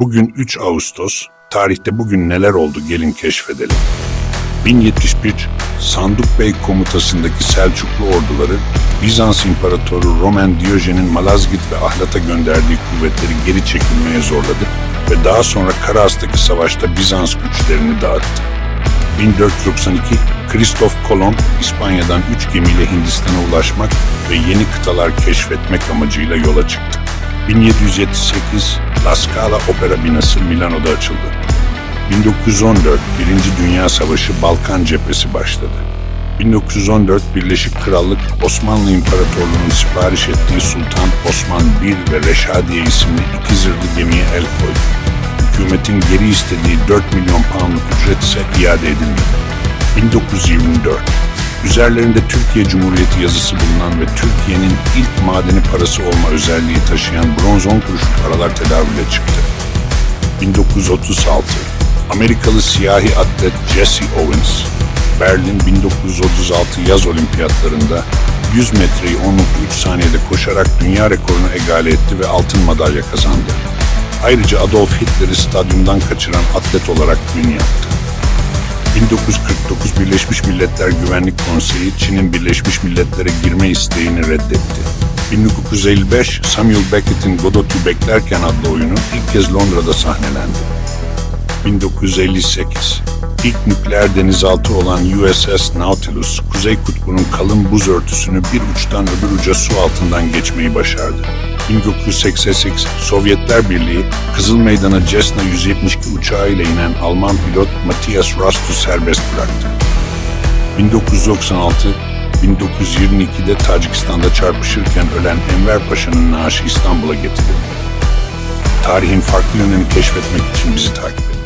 Bugün 3 Ağustos, tarihte bugün neler oldu gelin keşfedelim. 1071 Sanduk Bey komutasındaki Selçuklu orduları Bizans İmparatoru Roman Diyojen'in Malazgirt ve Ahlat'a gönderdiği kuvvetleri geri çekilmeye zorladı ve daha sonra Karas'taki savaşta Bizans güçlerini dağıttı. 1492 Kristof Kolomb İspanya'dan 3 gemiyle Hindistan'a ulaşmak ve yeni kıtalar keşfetmek amacıyla yola çıktı. 1778 La Scala Opera binası Milano'da açıldı. 1914 Birinci Dünya Savaşı Balkan cephesi başladı. 1914 Birleşik Krallık Osmanlı İmparatorluğu'nun sipariş ettiği Sultan Osman I ve Reşadiye isimli iki zırhlı gemiye el koydu. Hükümetin geri istediği 4 milyon poundluk ücret ise iade edilmedi. 1924 Üzerlerinde Türkiye Cumhuriyeti yazısı bulunan ve Türkiye'nin ilk madeni parası olma özelliği taşıyan bronz 10 kuruşluk paralar tedavüle çıktı. 1936 Amerikalı siyahi atlet Jesse Owens, Berlin 1936 yaz olimpiyatlarında 100 metreyi 10.3 saniyede koşarak dünya rekorunu egale etti ve altın madalya kazandı. Ayrıca Adolf Hitler'i stadyumdan kaçıran atlet olarak ün yaptı. 1949 Birleşmiş Milletler Güvenlik Konseyi Çin'in Birleşmiş Milletler'e girme isteğini reddetti. 1955 Samuel Beckett'in Godot'u Beklerken adlı oyunu ilk kez Londra'da sahnelendi. 1958 İlk nükleer denizaltı olan USS Nautilus, Kuzey Kutbu'nun kalın buz örtüsünü bir uçtan öbür uca su altından geçmeyi başardı. 1988 Sovyetler Birliği, Kızıl Meydan'a Cessna 172 uçağıyla inen Alman pilot Matthias Rast'u serbest bıraktı. 1996 1922'de Tacikistan'da çarpışırken ölen Enver Paşa'nın naaşı İstanbul'a getirildi. Tarihin farklı yönlerini keşfetmek için bizi takip edin.